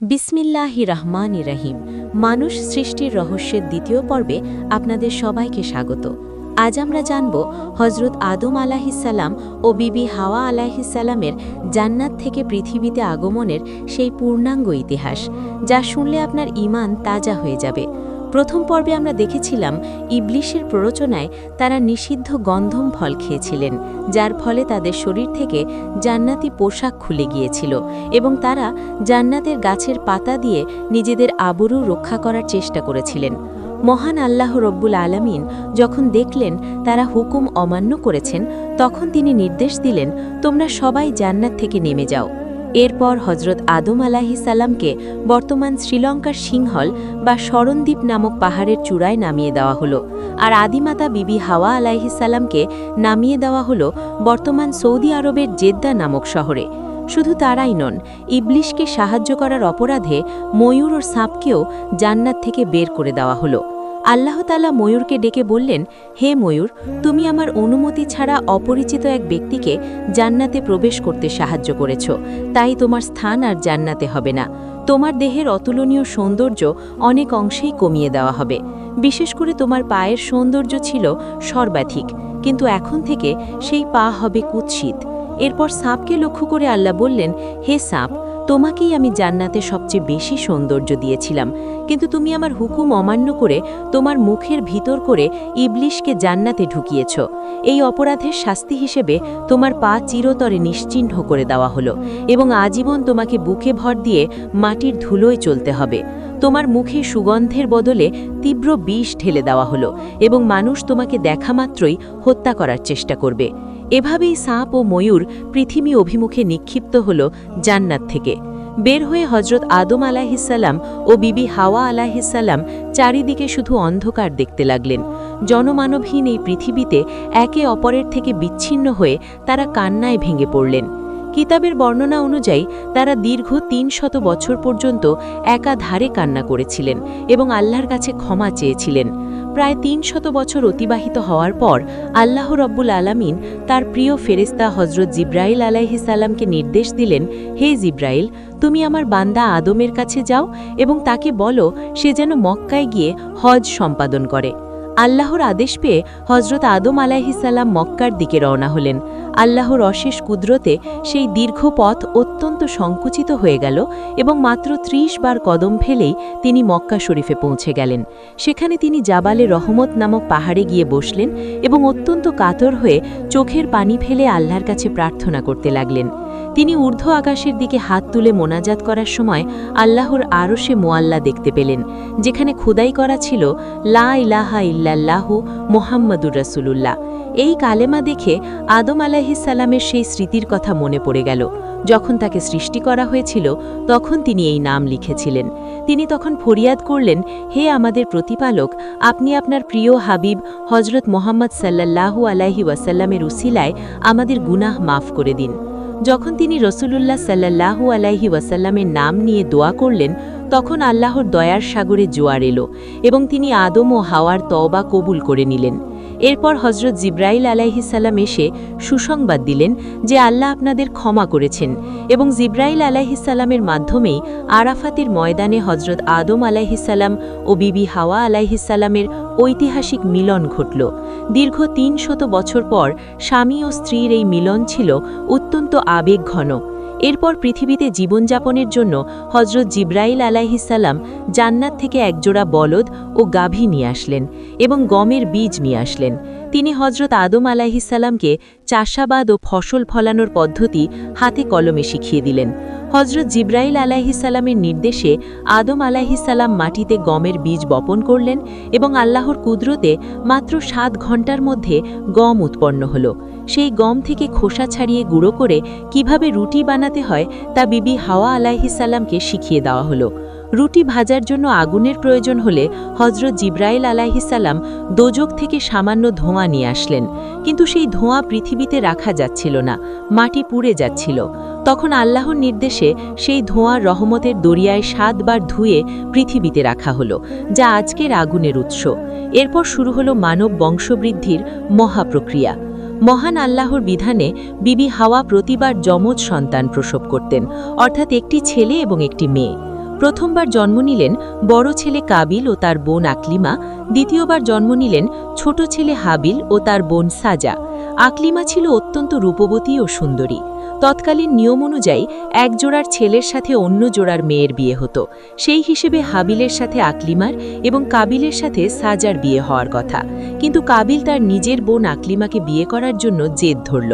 বিসমিল্লাহি রহমান রহিম। মানুষ সৃষ্টির রহস্যের দ্বিতীয় পর্বে আপনাদের সবাইকে স্বাগত। আজ আমরা জানব হজরত আদম আলাহিসাল্লাম ও বিবি হাওয়া আলাহিসাল্লামের জান্নাত থেকে পৃথিবীতে আগমনের সেই পূর্ণাঙ্গ ইতিহাস, যা শুনলে আপনার ইমান তাজা হয়ে যাবে। প্রথম পর্বে আমরা দেখেছিলাম ইবলিশের প্ররোচনায় তারা নিষিদ্ধ গন্ধম ফল খেয়েছিলেন, যার ফলে তাদের শরীর থেকে জান্নাতি পোশাক খুলে গিয়েছিল এবং তারা জান্নাতের গাছের পাতা দিয়ে নিজেদের আবরু রক্ষা করার চেষ্টা করেছিলেন। মহান আল্লাহ রব্বুল আলামিন যখন দেখলেন তারা হুকুম অমান্য করেছেন, তখন তিনি নির্দেশ দিলেন, তোমরা সবাই জান্নাত থেকে নেমে যাও। এরপর হজরত আদম আলাহিসাল্লামকে বর্তমান শ্রীলঙ্কার সিংহল বা শরণদ্বীপ নামক পাহাড়ের চূড়ায় নামিয়ে দেওয়া হলো। আর আদিমাতা বিবি হাওয়া আলাইহিসাল্লামকে নামিয়ে দেওয়া হলো বর্তমান সৌদি আরবের জেদ্দা নামক শহরে। শুধু তারাই নন, ইবলিশকে সাহায্য করার অপরাধে ময়ূর ও সাপকেও জান্নাত থেকে বের করে দেওয়া হলো। আল্লাহতালা ময়ূরকে ডেকে বললেন, হে ময়ূর, তুমি আমার অনুমতি ছাড়া অপরিচিত এক ব্যক্তিকে জান্নাতে প্রবেশ করতে সাহায্য করেছ। তাই তোমার স্থান আর জান্নাতে হবে না। তোমার দেহের অতুলনীয় সৌন্দর্য অনেক অংশেই কমিয়ে দেওয়া হবে। বিশেষ করে তোমার পায়ের সৌন্দর্য ছিল সর্বাধিক, কিন্তু এখন থেকে সেই পা হবে কুৎসিত। এরপর সাপকে লক্ষ্য করে আল্লাহ বললেন, হে সাপ তোমাকেই আমি জান্নাতে সবচেয়ে বেশি সৌন্দর্য দিয়েছিলাম, কিন্তু তুমি আমার হুকুম অমান্য করে তোমার মুখের ভিতর করে ইবলিশকে জান্নাতে ঢুকিয়েছ। এই অপরাধের শাস্তি হিসেবে তোমার পা চিরতরে নিশ্চিহ্ন করে দেওয়া হলো এবং আজীবন তোমাকে বুকে ভর দিয়ে মাটির ধুলোয় চলতে হবে। তোমার মুখে সুগন্ধের বদলে তীব্র বিষ ঢেলে দেওয়া হলো এবং মানুষ তোমাকে দেখা মাত্রই হত্যা করার চেষ্টা করবে। এভাবেই সাপ ও ময়ূর পৃথিবী অভিমুখে নিক্ষিপ্ত হল জান্নাত থেকে। বের হয়ে হজরত আদম আলাহিসাল্লাম ও বিবি হাওয়া আলাহিসাল্লাম চারিদিকে শুধু অন্ধকার দেখতে লাগলেন। জনমানবহীন এই পৃথিবীতে একে অপরের থেকে বিচ্ছিন্ন হয়ে তারা কান্নায় ভেঙে পড়লেন। কিতাবের বর্ণনা অনুযায়ী তারা দীর্ঘ তিন শত বছর পর্যন্ত একাধারে কান্না করেছিলেন এবং আল্লাহর কাছে ক্ষমা চেয়েছিলেন। প্রায় তিন শত বছর অতিবাহিত হওয়ার পর আল্লাহ রব্বুল আলামিন তার প্রিয় ফেরেস্তা হজরত জিব্রাইল আলাইহিসাল্লামকে নির্দেশ দিলেন, হে জিব্রাইল, তুমি আমার বান্দা আদমের কাছে যাও এবং তাকে বলো সে যেন মক্কায় গিয়ে হজ সম্পাদন করে। আল্লাহর আদেশ পেয়ে হজরত আদম আলাইহিসাল্লাম মক্কার দিকে রওনা হলেন। আল্লাহর অশেষ কুদরতে সেই দীর্ঘ পথ অত্যন্ত সংকুচিত হয়ে গেল এবং মাত্র ত্রিশ বার কদম ফেলেই তিনি মক্কা শরীফে পৌঁছে গেলেন। সেখানে তিনি জাবালে রহমত নামক পাহাড়ে গিয়ে বসলেন এবং অত্যন্ত কাতর হয়ে চোখের পানি ফেলে আল্লাহর কাছে প্রার্থনা করতে লাগলেন। তিনি ঊর্ধ্ব আকাশের দিকে হাত তুলে মোনাজাত করার সময় আল্লাহর আরও সে মোয়াল্লা দেখতে পেলেন, যেখানে খুদাই করা ছিল, লা ইলাহা ইল্লাল্লাহু মোহাম্মদুর রাসুলুল্লাহ। এই কালেমা দেখে আদম আলাহিসাল্লামের সেই স্মৃতির কথা মনে পড়ে গেল। যখন তাকে সৃষ্টি করা হয়েছিল, তখন তিনি এই নাম লিখেছিলেন। তিনি তখন ফরিয়াদ করলেন, হে আমাদের প্রতিপালক, আপনি আপনার প্রিয় হাবিব হজরত মোহাম্মদ সাল্লাল্লাহু আলাহি ওয়াসাল্লামের উসিলায় আমাদের গুনাহ মাফ করে দিন। যখন তিনি রসুলুল্লাহ সাল্লাহু আলাইহি ওয়াসাল্লামের নাম নিয়ে দোয়া করলেন, তখন আল্লাহর দয়ার সাগরে জোয়ার এলো এবং তিনি আদম ও হাওয়ার তওবা কবুল করে নিলেন। এরপর হজরত জিব্রাইল আলাইহিসাল্লাম এসে সুসংবাদ দিলেন যে আল্লাহ আপনাদের ক্ষমা করেছেন এবং জিব্রাইল আলাইহিসাল্লামের মাধ্যমেই আরাফাতের ময়দানে হজরত আদম আলাইহিসাল্লাম ও বিবি হাওয়া আলাইহিসাল্লামের ঐতিহাসিক মিলন ঘটল। দীর্ঘ তিন শত বছর পর স্বামী ও স্ত্রীর এই মিলন ছিল অত্যন্ত আবেগঘন। এরপর পৃথিবীতে জীবনযাপনের জন্য হজরত জিব্রাইল আলাইহিসাল্লাম জান্নাত থেকে একজোড়া বলদ ও গাভী নিয়ে আসলেন এবং গমের বীজ নিয়ে আসলেন। তিনি হজরত আদম আলাইহিসাল্লামকে চাষাবাদ ও ফসল ফলানোর পদ্ধতি হাতে কলমে শিখিয়ে দিলেন। হজরত জিব্রাইল আলাইহিসাল্লামের নির্দেশে আদম আলাইহিসাল্লাম মাটিতে গমের বীজ বপন করলেন এবং আল্লাহর কুদরতে মাত্র সাত ঘণ্টার মধ্যে গম উৎপন্ন হল। সেই গম থেকে খোসা ছাড়িয়ে গুঁড়ো করে কীভাবে রুটি বানাতে হয় তা বিবি হাওয়া আলাইহিসাল্লামকে শিখিয়ে দেওয়া হলো। রুটি ভাজার জন্য আগুনের প্রয়োজন হলে হজরত জিব্রাইল আলাইহিসাল্লাম দোজক থেকে সামান্য ধোঁয়া নিয়ে আসলেন। কিন্তু সেই ধোঁয়া পৃথিবীতে রাখা যাচ্ছিল না, মাটি পুড়ে যাচ্ছিল। তখন আল্লাহর নির্দেশে সেই ধোঁয়া রহমতের দরিয়ায় সাতবার ধুয়ে পৃথিবীতে রাখা হলো, যা আজকের আগুনের উৎস। এরপর শুরু হলো মানব বংশবৃদ্ধির মহাপ্রক্রিয়া। মহান আল্লাহর বিধানে বিবি হাওয়া প্রতিবার যমজ সন্তান প্রসব করতেন, অর্থাৎ একটি ছেলে এবং একটি মেয়ে। প্রথমবার জন্ম নিলেন বড় ছেলে কাবিল ও তার বোন আকলিমা, দ্বিতীয়বার জন্ম নিলেন ছোট ছেলে হাবিল ও তার বোন সাজা। আকলিমা ছিল অত্যন্ত রূপবতী ও সুন্দরী। তৎকালীন নিয়ম অনুযায়ী এক জোড়ার ছেলের সাথে অন্য জোড়ার মেয়ের বিয়ে হতো। সেই হিসেবে হাবিলের সাথে আকলিমার এবং কাবিলের সাথে সাজার বিয়ে হওয়ার কথা। কিন্তু কাবিল তার নিজের বোন আকলিমাকে বিয়ে করার জন্য জেদ ধরল।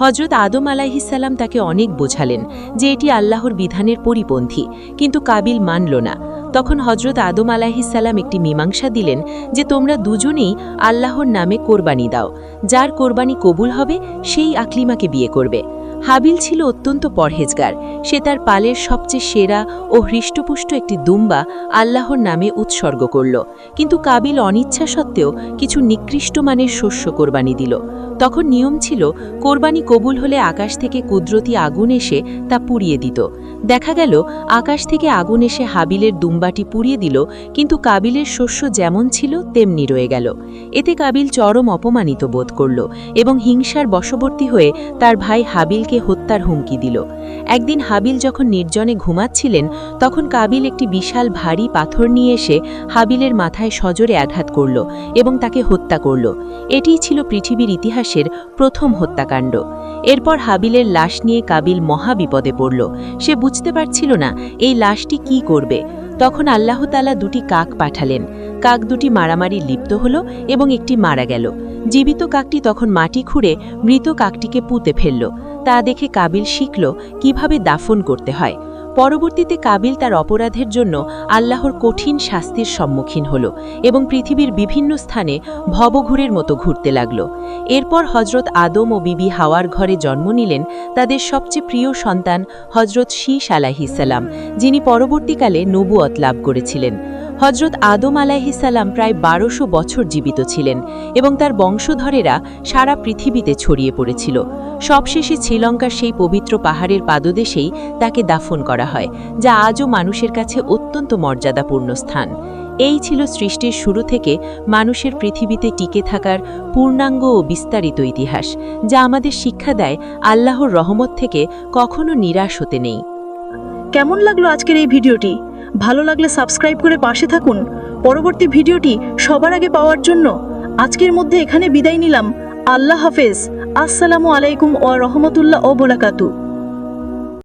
হজরত আদম আলাইহিসাল্লাম তাকে অনেক বোঝালেন যে এটি আল্লাহর বিধানের পরিপন্থী, কিন্তু কাবিল মানল না। তখন হজরত আদম আলাহিসাল্লাম একটি মীমাংসা দিলেন যে তোমরা দুজনেই আল্লাহর নামে কোরবানি দাও। যার কোরবানি কবুল হবে, সেই আকলিমাকে বিয়ে করবে। হাবিল ছিল অত্যন্ত পরহেজগার। সে তার পালের সবচেয়ে সেরা ও হৃষ্টপুষ্ট একটি দুম্বা আল্লাহর নামে উৎসর্গ করল। কিন্তু কাবিল অনিচ্ছা সত্ত্বেও কিছু নিকৃষ্ট মানের শস্য কোরবানি দিল। তখন নিয়ম ছিল, কোরবানি কবুল হলে আকাশ থেকে কুদরতি আগুন এসে তা পুড়িয়ে দিত। দেখা গেল, আকাশ থেকে আগুন এসে হাবিলের দুম্বাটি পুড়িয়ে দিল, কিন্তু কাবিলের শস্য যেমন ছিল, তেমনি রয়ে গেল। এতে কাবিল চরম অপমানিত বোধ করল এবং হিংসার বশবর্তী হয়ে তার ভাই হাবিলকে হত্যার হুমকি দিল। একদিন হাবিল যখন নির্জনে ঘুমাচ্ছিলেন, তখন কাবিল একটি বিশাল ভারী পাথর নিয়ে এসে হাবিলের মাথায় সজোরে আঘাত করল এবং তাকে হত্যা করল। এটিই ছিল পৃথিবীর ইতিহাসের প্রথম হত্যাকাণ্ড। এরপর হাবিলের লাশ নিয়ে কাবিল মহাবিপদে পড়ল। সে বুঝতে পারছিল না, এই লাশটি কি করবে। তখন আল্লাহ তালা দুটি কাক পাঠালেন। কাক দুটি মারামারি লিপ্ত হল এবং একটি মারা গেল। জীবিত কাকটি তখন মাটি খুঁড়ে মৃত কাকটিকে পুঁতে ফেলল। তা দেখে কাবিল শিখল কীভাবে দাফন করতে হয়। পরবর্তীতে কাবিল তার অপরাধের জন্য আল্লাহর কঠিন শাস্তির সম্মুখীন হল এবং পৃথিবীর বিভিন্ন স্থানে ভবঘুরের মতো ঘুরতে লাগল। এরপর হজরত আদম ও বিবি হাওয়ার ঘরে জন্ম নিলেন তাদের সবচেয়ে প্রিয় সন্তান হজরত শীষ আলাহিসাল্লাম যিনি পরবর্তীকালে নবুয়ত লাভ করেছিলেন। হজরত আদম আলাহিসাল্লাম প্রায় বারোশো বছর জীবিত ছিলেন এবং তার বংশধরেরা সারা পৃথিবীতে ছড়িয়ে পড়েছিল। সবশেষে শ্রীলঙ্কার সেই পবিত্র পাহাড়ের পাদদেশেই তাকে দাফন করা হয়, যা আজও মানুষের কাছে অত্যন্ত মর্যাদাপূর্ণ স্থান। এই ছিল সৃষ্টির শুরু থেকে মানুষের পৃথিবীতে টিকে থাকার পূর্ণাঙ্গ ও বিস্তারিত ইতিহাস, যা আমাদের শিক্ষা দেয় আল্লাহর রহমত থেকে কখনো নিরাশ হতে নেই। কেমন লাগল আজকের এই ভিডিওটি? ভালো লাগলে সাবস্ক্রাইব করে পাশে থাকুন। পরবর্তী ভিডিওটি সবার আগে পাওয়ার জন্য আজকের মধ্যে এখানে বিদায় নিলাম। আল্লাহ হাফেজ। আসসালামু আলাইকুম ও রহমতুল্লাহ ও বোলাকাতু